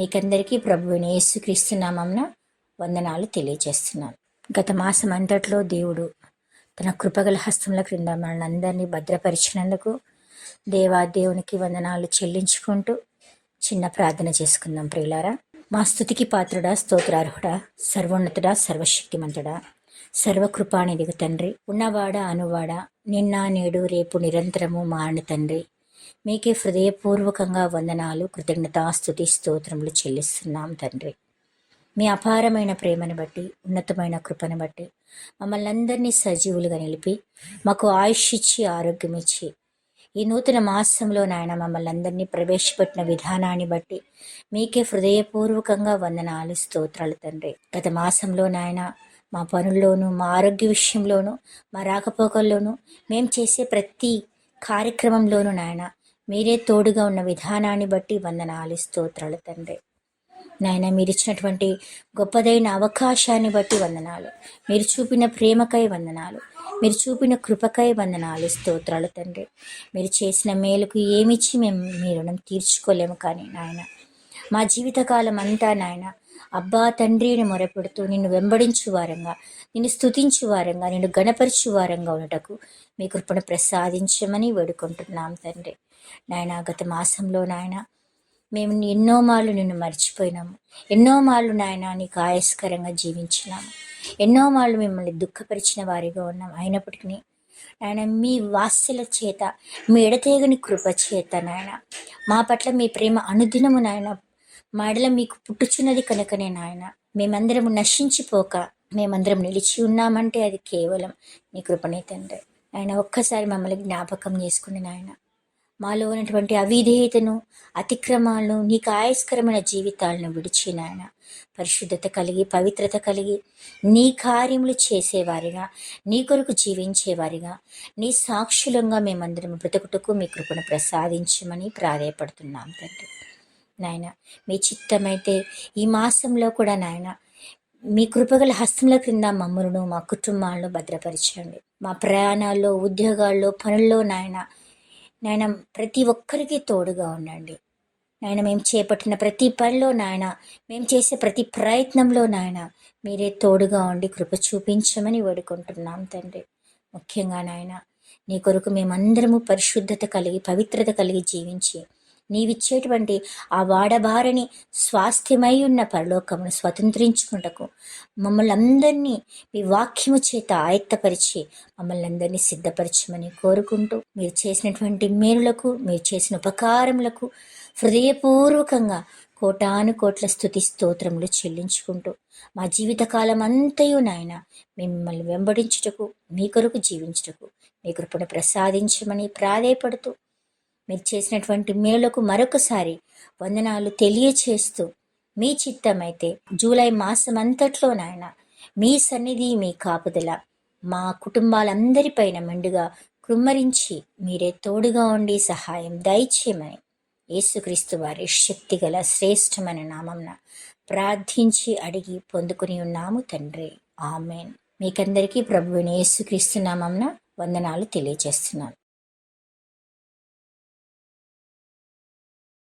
మీకందరికీ ప్రభువుని యేసుక్రీస్తు నామంన వందనాలు తెలియజేస్తున్నాను. గత మాసం అంతట్లో దేవుడు తన కృపగల హస్తముల క్రింద మనల్ని అందరినీ భద్రపరిచినందుకు దేవా దేవునికి వందనాలు చెల్లించుకుంటూ చిన్న ప్రార్థన చేసుకుందాం ప్రియులారా. మా స్థుతికి పాత్రుడా స్తోత్రార్హుడా సర్వోన్నతుడా సర్వశక్తిమంతుడా సర్వకృపానిధిగా తండ్రి ఉన్నవాడా అనువాడా నిన్న నేడు రేపు నిరంతరము మారని తండ్రి. మీకే హృదయపూర్వకంగా వందనాలు కృతజ్ఞతాస్తుతి స్తోత్రములు చెల్లిస్తున్నాం తండ్రి. మీ అపారమైన ప్రేమను బట్టి ఉన్నతమైన కృపను బట్టి మమ్మల్ని అందరినీ సజీవులుగా నిలిపి మాకు ఆయుష్ ఇచ్చి ఆరోగ్యం ఇచ్చి ఈ నూతన మాసంలో నాయన మమ్మల్ని అందరినీ ప్రవేశపెట్టిన విధానాన్ని బట్టి మీకే హృదయపూర్వకంగా వందనాలు స్తోత్రాలు తండ్రి. గత మాసంలో నాయన మా పనుల్లోనూ మా ఆరోగ్య విషయంలోనూ మా రాకపోకల్లోనూ మేము చేసే ప్రతి కార్యక్రమంలోనూ నాయన మీరే తోడుగా ఉన్న విధానాన్ని బట్టి వందనాలు స్తోత్రాలు తండ్రి. నాయన మీరు ఇచ్చినటువంటి గొప్పదైన అవకాశాన్ని బట్టి వందనాలు. మీరు చూపిన ప్రేమకై వందనాలు. మీరు చూపిన కృపకై వందనాలు స్తోత్రాలు తండ్రి. మీరు చేసిన మేలుకు ఏమిచ్చి మేము మీ రుణం తీర్చుకోలేము కానీ నాయన. మా జీవితకాలం అంతా నాయన అబ్బా తండ్రిని మొరపెడుతూ నిన్ను వెంబడించు వారంగా నిన్ను స్థుతించు వారంగా నిన్ను గణపరచు వారంగా ఉండటకు మీ కృపను ప్రసాదించమని వేడుకుంటున్నాం తండ్రి. నాయన గత మాసంలో నాయన మేము ఎన్నో మార్లు నిన్ను మర్చిపోయినాము. ఎన్నో మార్లు నాయన నీకు ఆయాస్కరంగా జీవించినాము. ఎన్నో మార్లు మిమ్మల్ని దుఃఖపరిచిన వారిగా ఉన్నాం అయినప్పటికీ నాయన మీ వాస్యల చేత మీ ఎడతేగని కృప చేత నాయన మా పట్ల మీ ప్రేమ అనుదినము నాయన. మాడల మీకు పుట్టుచున్నది కనుకనే నాయన. మేమందరము నశించిపోక మేమందరం నిలిచి ఉన్నామంటే అది కేవలం నీ కృపనే తండ్రి. ఆయన ఒక్కసారి మమ్మల్ని జ్ఞాపకం చేసుకుని నాయన మాలో ఉన్నటువంటి అవిధేయతను అతిక్రమాలను నీకు ఆయస్కరమైన జీవితాలను విడిచి నాయన. పరిశుద్ధత కలిగి పవిత్రత కలిగి నీ కార్యములు చేసేవారిగా నీ కొరకు జీవించేవారిగా నీ సాక్షులంగా మేమందరం బ్రతుకుటకు మీ కృపను ప్రసాదించమని ప్రాధాయపడుతున్నాం తండ్రి. నాయన మీ చిత్తమైతే ఈ మాసంలో కూడా నాయన మీ కృపగల హస్తముల క్రింద మమ్మలను మా కుటుంబాలను భద్రపరచండి. మా ప్రయాణాల్లో ఉద్యోగాల్లో పనుల్లో నాయన నాయన ప్రతి ఒక్కరికి తోడుగా ఉండండి. నాయన మేము చేపట్టిన ప్రతి పనిలో నాయన మేము చేసే ప్రతి ప్రయత్నంలో నాయన మీరే తోడుగా ఉండి కృప చూపించమని వేడుకుంటున్నాం తండ్రి. ముఖ్యంగా నాయన నీ కొరకు మేమందరము పరిశుద్ధత కలిగి పవిత్రత కలిగి జీవించి నీవిచ్చేటువంటి ఆ వాడబారని స్వాస్థ్యమై ఉన్న పరలోకమును స్వతంత్రించుకుంటకు మమ్మల్ని అందరినీ మీ వాక్యము చేత ఆయత్తపరిచి మమ్మల్ని అందరినీ సిద్ధపరచమని కోరుకుంటూ మీరు చేసినటువంటి మేలులకు మీరు చేసిన ఉపకారములకు హృదయపూర్వకంగా కోటాను కోట్ల స్థుతి స్తోత్రములు చెల్లించుకుంటూ మా జీవితకాలం అంతయు నాయన మిమ్మల్ని వెంబడించుటకు మీ కొరకు జీవించుటకు మీ కృపను ప్రసాదించమని ప్రాధేయపడుతూ మీరు చేసినటువంటి మేలుకు మరొకసారి వందనాలు తెలియచేస్తూ మీ చిత్తమైతే జూలై మాసం అంతట్లో నాయన మీ సన్నిధి మీ కాపుదల మా కుటుంబాలందరిపైన మెండుగా కృమ్మరించి మీరే తోడుగా ఉండి సహాయం దయచేయమని యేసుక్రీస్తు వారి శక్తిగల శ్రేష్టమైన నామంన ప్రార్థించి అడిగి పొందుకుని ఉన్నాము తండ్రి. ఆమెన్. మీకందరికీ ప్రభువుని యేసుక్రీస్తు నామంన వందనాలు తెలియజేస్తున్నాను.